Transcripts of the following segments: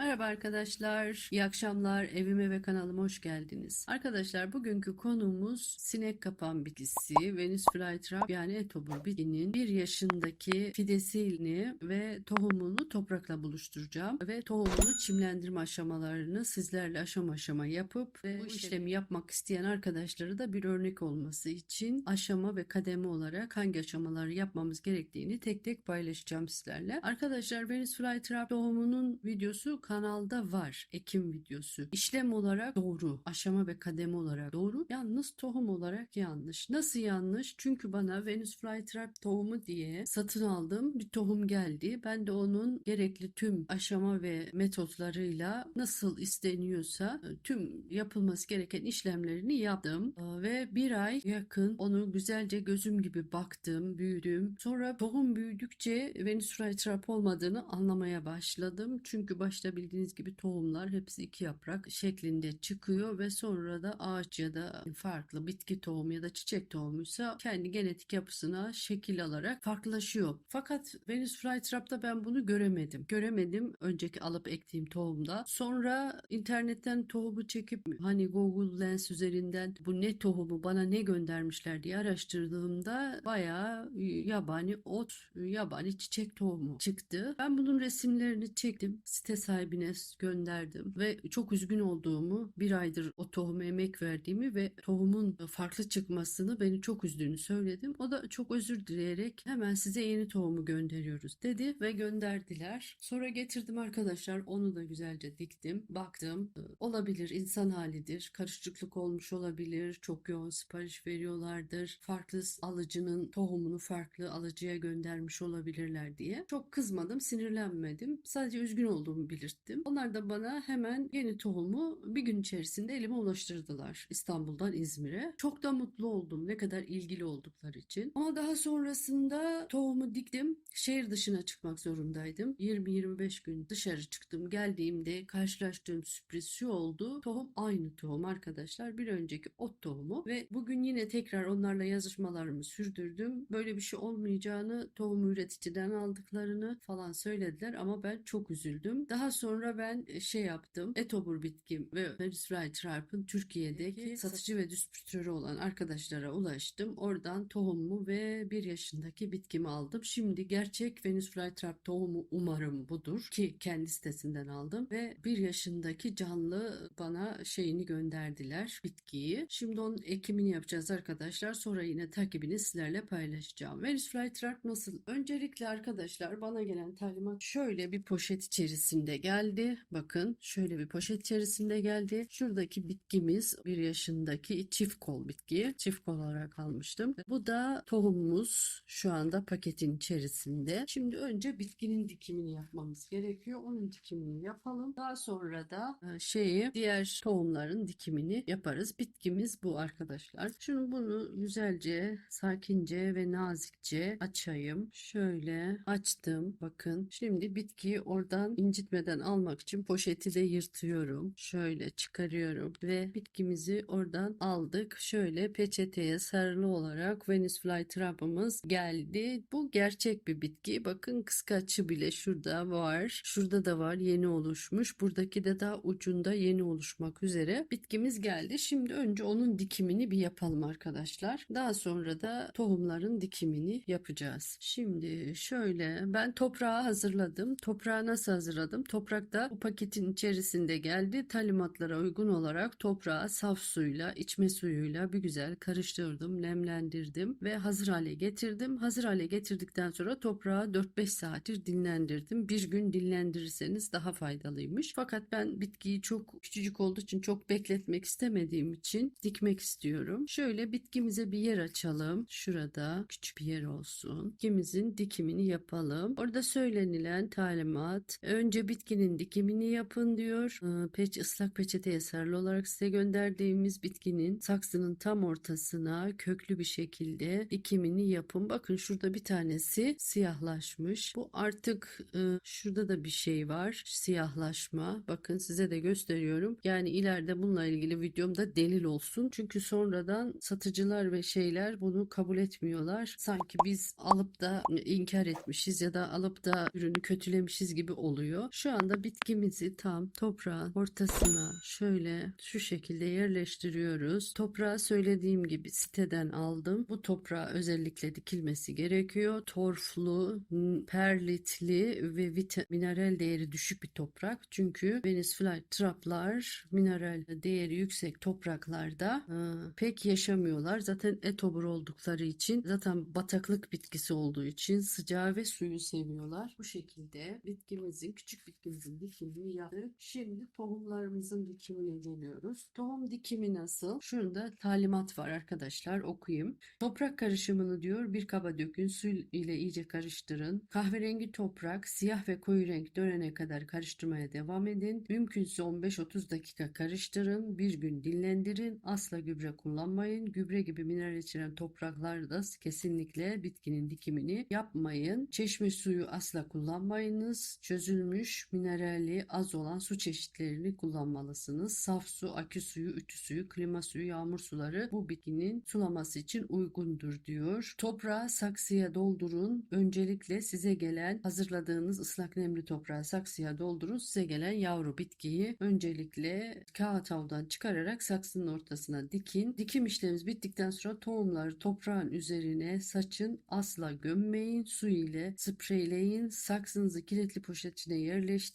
Merhaba arkadaşlar, iyi akşamlar. Evime ve kanalıma hoş geldiniz. Arkadaşlar bugünkü konumuz sinek kapan bitkisi, Venüs flytrap yani etobur bitkinin bir yaşındaki fidesini ve tohumunu toprakla buluşturacağım ve tohumunu çimlendirme aşamalarını sizlerle aşama aşama yapıp ve bu işlemi yapmak isteyen arkadaşlara da bir örnek olması için aşama ve kademe olarak hangi aşamaları yapmamız gerektiğini tek tek paylaşacağım sizlerle. Arkadaşlar Venüs flytrap tohumunun videosu kanalda var. Ekim videosu. İşlem olarak doğru. Aşama ve kademe olarak doğru. Yalnız tohum olarak yanlış. Nasıl yanlış? Çünkü bana Venüs flytrap tohumu diye satın aldığım bir tohum geldi. Ben de onun gerekli tüm aşama ve metotlarıyla nasıl isteniyorsa e, tüm yapılması gereken işlemlerini yaptım. E, Ve bir ay yakın onu güzelce gözüm gibi baktım, büyüdüm. Sonra tohum büyüdükçe Venüs flytrap olmadığını anlamaya başladım. Çünkü başta bildiğiniz gibi tohumlar hepsi iki yaprak şeklinde çıkıyor ve sonra da ağaç ya da farklı bitki tohumu ya da çiçek tohumuysa kendi genetik yapısına şekil alarak farklılaşıyor. Fakat Venüs flytrap'ta ben bunu göremedim. Göremedim önceki alıp ektiğim tohumda. Sonra internetten tohumu çekip hani Google Lens üzerinden bu ne tohumu bana ne göndermişler diye araştırdığımda bayağı yabani ot, yabani çiçek tohumu çıktı. Ben bunun resimlerini çektim. Site sahibine gönderdim ve çok üzgün olduğumu, bir aydır o tohuma emek verdiğimi ve tohumun farklı çıkmasını beni çok üzdüğünü söyledim. O da çok özür dileyerek hemen size yeni tohumu gönderiyoruz dedi ve gönderdiler. Sonra getirdim arkadaşlar onu da güzelce diktim. Baktım olabilir insan halidir. Karışıklık olmuş olabilir. Çok yoğun sipariş veriyorlardır. Farklı alıcının tohumunu farklı alıcıya göndermiş olabilirler diye. Çok kızmadım, sinirlenmedim. Sadece üzgün olduğumu belirttim. Onlar da bana hemen yeni tohumu bir gün içerisinde elime ulaştırdılar. İstanbul'dan İzmir'e. Çok da mutlu oldum ne kadar ilgili oldukları için. Ama daha sonrasında tohumu diktim. Şehir dışına çıkmak zorundaydım. 20-25 gün dışarı çıktım. Geldiğimde karşılaştığım sürpriz şu oldu. Tohum aynı tohum arkadaşlar. Bir önceki ot tohumu ve bugün yine tekrar onlarla yazışmalarımı sürdürdüm. Böyle bir şey olmayacağını tohum üreticiden aldıklarını falan söylediler ama ben çok üzüldüm. Daha sonra ben şey yaptım. Etobur bitkim ve Venus flytrap'ın Türkiye'deki satıcı ve distribütörü olan arkadaşlara ulaştım. Oradan tohumumu ve bir yaşındaki bitkimi aldım. Şimdi gerçek Venus flytrap tohumu umarım budur ki kendi sitesinden aldım ve bir yaşındaki canlı bana şeyini gönderdiler bitkiyi. Şimdi onun ekimini yapacağız arkadaşlar. Sonra yine takibini sizlerle paylaşacağım. Venus flytrap nasıl? Öncelikle arkadaşlar bana gelen talimat şöyle bir poşet içerisinde geldi. Bakın şöyle bir poşet içerisinde geldi. Şuradaki bitkimiz bir yaşındaki çift kol bitki. Çift kol olarak almıştım. Bu da tohumumuz şu anda paketin içerisinde. Şimdi önce bitkinin dikimini yapmamız gerekiyor. Onun dikimini yapalım. Daha sonra da e, şeyi diğer tohumların dikimini yaparız. Bitkimiz bu arkadaşlar. Şimdi bunu güzelce, sakince ve nazikçe açayım. Şöyle açtım. Bakın. Şimdi bitkiyi oradan incitmeden almak için poşeti de yırtıyorum. Şöyle çıkarıyorum ve bitkimizi oradan aldık. Şöyle peçeteye sarılı olarak Venus flytrap'ımız geldi. Bu gerçek bir bitki. Bakın kıskaçı bile şurada var. Şurada da var yeni oluşmuş. Buradaki de daha ucunda yeni oluşmak üzere. Bitkimiz geldi. Şimdi önce onun dikimini bir yapalım arkadaşlar. Daha sonra da tohumların dikimini yapacağız. Şimdi şöyle ben toprağı hazırladım. Toprağı nasıl hazırladım? Toprak da bu paketin içerisinde geldi. Talimatlara uygun olarak toprağı saf suyla, içme suyuyla bir güzel karıştırdım, nemlendirdim ve hazır hale getirdim. Hazır hale getirdikten sonra toprağı 4-5 saattir dinlendirdim. Bir gün dinlendirirseniz daha faydalıymış. Fakat ben bitkiyi çok küçücük olduğu için çok bekletmek istemediğim için dikmek istiyorum. Şöyle bitkimize bir yer açalım. Şurada küçük bir yer olsun. Bitkimizin dikimini yapalım. Orada söylenilen talimat önce bitkinin dikimini yapın diyor. Ee, Peç ıslak peçeteye sarılı olarak size gönderdiğimiz bitkinin saksının tam ortasına köklü bir şekilde dikimini yapın. Bakın şurada bir tanesi siyahlaşmış. Bu artık e, şurada da bir şey var. Siyahlaşma. Bakın size de gösteriyorum. Yani ileride bununla ilgili videomda delil olsun. Çünkü sonradan satıcılar ve şeyler bunu kabul etmiyorlar. Sanki biz alıp da inkar etmişiz ya da alıp da ürünü kötülemişiz gibi oluyor. Şu anda anda bitkimizi tam toprağın ortasına şöyle şu şekilde yerleştiriyoruz. Toprağı söylediğim gibi siteden aldım. Bu toprağa özellikle dikilmesi gerekiyor. Torflu, perlitli ve mineral değeri düşük bir toprak. Çünkü Venüs flytraplar mineral değeri yüksek topraklarda e, pek yaşamıyorlar. Zaten etobur oldukları için zaten bataklık bitkisi olduğu için sıcağı ve suyu seviyorlar. Bu şekilde bitkimizin, küçük bitkimizin dikimini yaptık. Şimdi tohumlarımızın dikimine geliyoruz. Tohum dikimi nasıl? Şurada talimat var arkadaşlar okuyayım. Toprak karışımını diyor bir kaba dökün su ile iyice karıştırın. Kahverengi toprak siyah ve koyu renk dönene kadar karıştırmaya devam edin. Mümkünse 15-30 dakika karıştırın. Bir gün dinlendirin. Asla gübre kullanmayın. Gübre gibi mineral içeren topraklarda kesinlikle bitkinin dikimini yapmayın. Çeşme suyu asla kullanmayınız. Çözülmüş minerali az olan su çeşitlerini kullanmalısınız. Saf su, akü suyu, ütü suyu, klima suyu, yağmur suları bu bitkinin sulaması için uygundur diyor. Toprağı saksıya doldurun. Öncelikle size gelen hazırladığınız ıslak nemli toprağı saksıya doldurun. Size gelen yavru bitkiyi öncelikle kağıt havludan çıkararak saksının ortasına dikin. Dikim işlemimiz bittikten sonra tohumları toprağın üzerine saçın. Asla gömmeyin. Su ile spreyleyin. Saksınızı kilitli poşet içine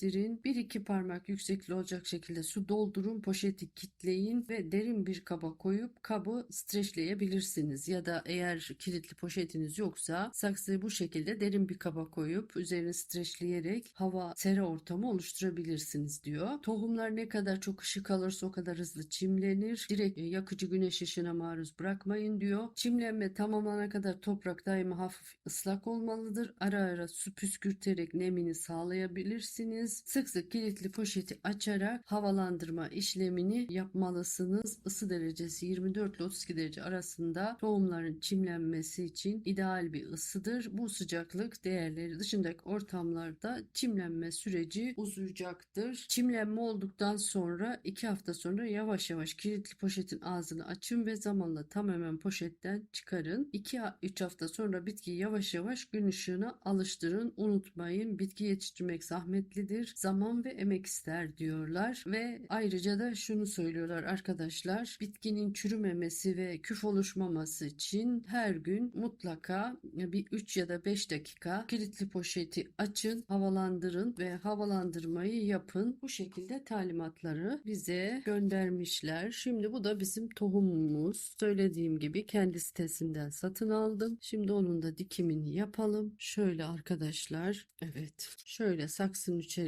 yerleştirin. Bir iki parmak yüksekliği olacak şekilde su doldurun. Poşeti kitleyin ve derin bir kaba koyup kabı streçleyebilirsiniz. Ya da eğer kilitli poşetiniz yoksa saksıyı bu şekilde derin bir kaba koyup üzerine streçleyerek hava sera ortamı oluşturabilirsiniz diyor. Tohumlar ne kadar çok ışık alırsa o kadar hızlı çimlenir. Direkt e, yakıcı güneş ışığına maruz bırakmayın diyor. Çimlenme tamamlanana kadar toprak daima hafif ıslak olmalıdır. Ara ara su püskürterek nemini sağlayabilirsiniz. Sık sık kilitli poşeti açarak havalandırma işlemini yapmalısınız. Isı derecesi 24 ile 32 derece arasında tohumların çimlenmesi için ideal bir ısıdır. Bu sıcaklık değerleri dışındaki ortamlarda çimlenme süreci uzayacaktır. Çimlenme olduktan sonra 2 hafta sonra yavaş yavaş kilitli poşetin ağzını açın ve zamanla tamamen poşetten çıkarın. 2-3 hafta sonra bitkiyi yavaş yavaş gün ışığına alıştırın. Unutmayın bitki yetiştirmek zahmetlidir. Zaman ve emek ister diyorlar ve ayrıca da şunu söylüyorlar arkadaşlar. Bitkinin çürümemesi ve küf oluşmaması için her gün mutlaka bir 3 ya da 5 dakika kilitli poşeti açın, havalandırın ve havalandırmayı yapın. Bu şekilde talimatları bize göndermişler. Şimdi bu da bizim tohumumuz. Söylediğim gibi kendi sitesinden satın aldım. Şimdi onun da dikimini yapalım. Şöyle arkadaşlar. Evet. Şöyle saksının içerisinde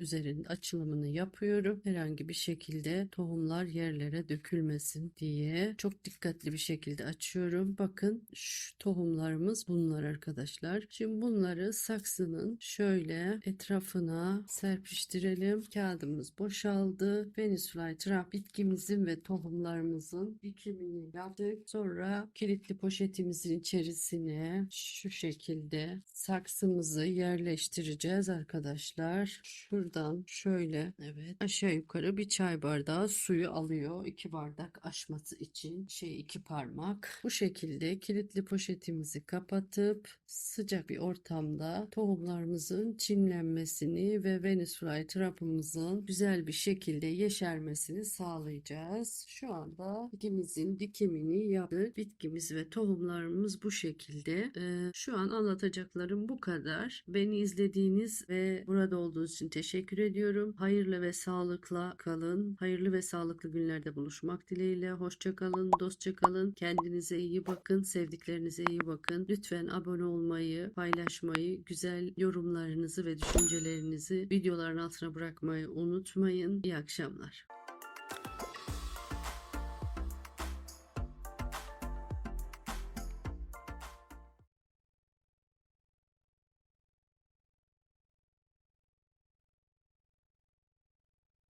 üzerinde açılımını yapıyorum. Herhangi bir şekilde tohumlar yerlere dökülmesin diye çok dikkatli bir şekilde açıyorum. Bakın şu tohumlarımız bunlar arkadaşlar. Şimdi bunları saksının şöyle etrafına serpiştirelim. Kağıdımız boşaldı. Venüs flytrap bitkimizin ve tohumlarımızın dikimini yaptık. Sonra kilitli poşetimizin içerisine şu şekilde saksımızı yerleştireceğiz arkadaşlar. Şuradan şöyle evet aşağı yukarı bir çay bardağı suyu alıyor. 2 bardak aşması için şey iki parmak. Bu şekilde kilitli poşetimizi kapatıp sıcak bir ortamda tohumlarımızın çimlenmesini ve Venüs flytrapımızın güzel bir şekilde yeşermesini sağlayacağız. Şu anda bitkimizin dikimini yaptık. Bitkimiz ve tohumlarımız bu şekilde. Ee, şu an anlatacaklarım bu kadar. Beni izlediğiniz ve burada olduğunuz için teşekkür ediyorum. Hayırlı ve sağlıkla kalın. Hayırlı ve sağlıklı günlerde buluşmak dileğiyle. Hoşça kalın, dostça kalın. Kendinize iyi bakın, sevdiklerinize iyi bakın. Lütfen abone olmayı, paylaşmayı, güzel yorumlarınızı ve düşüncelerinizi videoların altına bırakmayı unutmayın. İyi akşamlar.